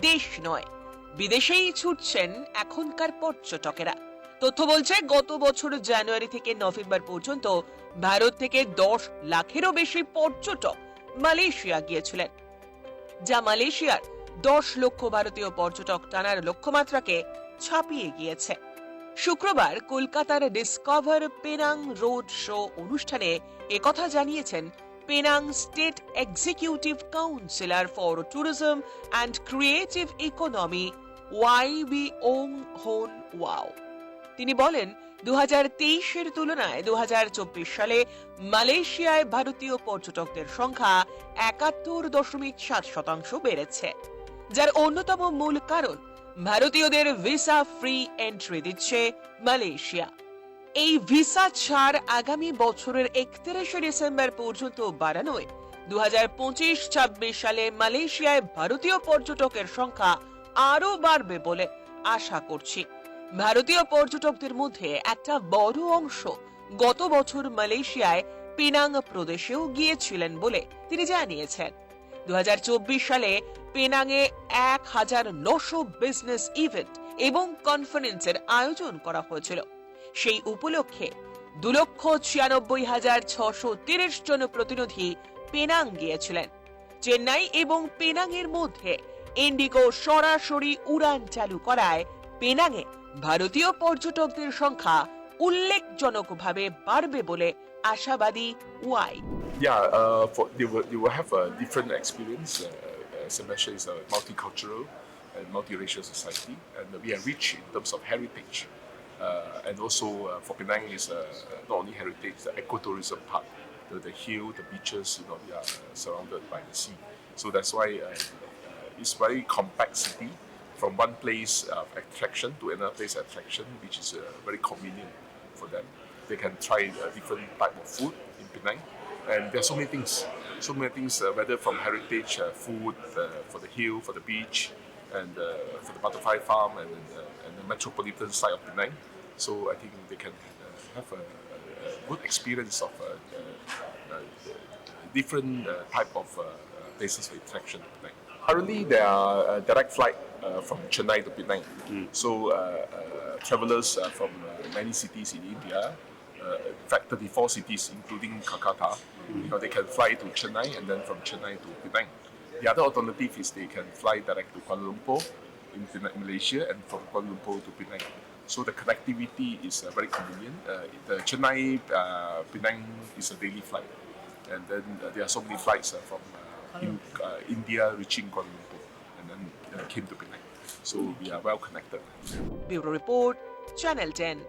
দেশ নয়। বিদেশেই ছুটছেন এখনকার পর্যটকেরা। তথ্য বলছে, গত বছর জানুয়ারি থেকে নভেম্বর পর্যন্ত ভারত থেকে দশ লাখেরও বেশি পর্যটক মালয়েশিয়া গিয়েছিলেন। যা মালয়েশিয়ার দশ লক্ষ ভারতীয় পর্যটক টানার লক্ষ্যমাত্রাকে ছাপিয়ে গিয়েছে। শুক্রবার কলকাতার ডিসকভার পেনাং রোড শো অনুষ্ঠানে একথা জানিয়েছেন Penang state executive councillor for tourism and creative economy Y B Wong Hon Wai তিনি বলেন দু হাজার তেইশের তুলনায় দু হাজার চব্বিশ সালে মালয়েশিয়ায় ভারতীয় পর্যটকদের সংখ্যা একাত্তর দশমিক সাত শতাংশ বেড়েছে, যার অন্যতম মূল কারণ ভারতীয়দের ভিসা ফ্রি এন্ট্রি দিচ্ছে মালয়েশিয়া। এই ভিসা ছাড় আগামী বছরের একত্রিশে ডিসেম্বর পর্যন্ত বাড়ানোয়। দু হাজার পঁচিশ, ছাব্বিশ সালে মালয়েশিয়ায় ভারতীয় পর্যটকের সংখ্যা আরও বাড়বে বলে আশা করছি। ভারতীয় পর্যটকদের মধ্যে একটা বড় অংশ গত বছর মালয়েশিয়ায় পেনাং প্রদেশেও গিয়েছিলেন বলে তিনি জানিয়েছেন। দু হাজার চব্বিশ সালে পেনাংয়ে এক হাজার নশো বিজনেস ইভেন্ট এবং কনফারেন্সের আয়োজন করা হয়েছিল। সেই উপলক্ষে দু লক্ষ ছিয়ানব্বই হাজার ছশো তিরিশ জন প্রতিনিধি পেনাং গিয়েছিলেন চেন্নাই এবং পেনাংয়ের মধ্যে ইন্ডিগো সরাসরি উড়ান চালু করায় পেনাংয়ে ভারতীয় পর্যটকদের সংখ্যা উল্লেখজনকভাবে বাড়বে বলে আশাবাদী Y Yeah, uh, for, they, will, they will have a different experience. Uh, as I it's a multicultural and multiracial society, and we are rich in terms of heritage. Uh, and also uh, for Penang is uh, not only heritage, the ecotourism part, the, the hill, the beaches, you know, they are surrounded by the sea. So that's why it's very compact city from one place of attraction to another place of attraction, which is very convenient for them. They can try uh, different type of food in Penang, and there are so many things, so many things, uh, whether from heritage uh, food uh, for the hill, for the beach, and uh, for the butterfly farm, and, uh, and the metropolitan side of Penang. So I think they can uh, have a, a good experience of different uh, type of uh, places of attraction in Penang. Currently, there are direct flight uh, from Chennai to Penang. So uh, uh, travelers uh, from uh, many cities in India, uh, in fact 34 cities including Kolkata, you know, they can fly to Chennai and then from Chennai to Penang. The other alternative is they can fly direct to Kuala Lumpur in Penang, Malaysia, and from Kuala Lumpur to Penang. So the connectivity is uh, very convenient. Uh, the Chennai uh, Penang is a daily flight, and then uh, there are so many flights uh, from uh, in, India reaching Kuala Lumpur, and then came to Penang. So we are well connected. Bureau Report, Channel 10.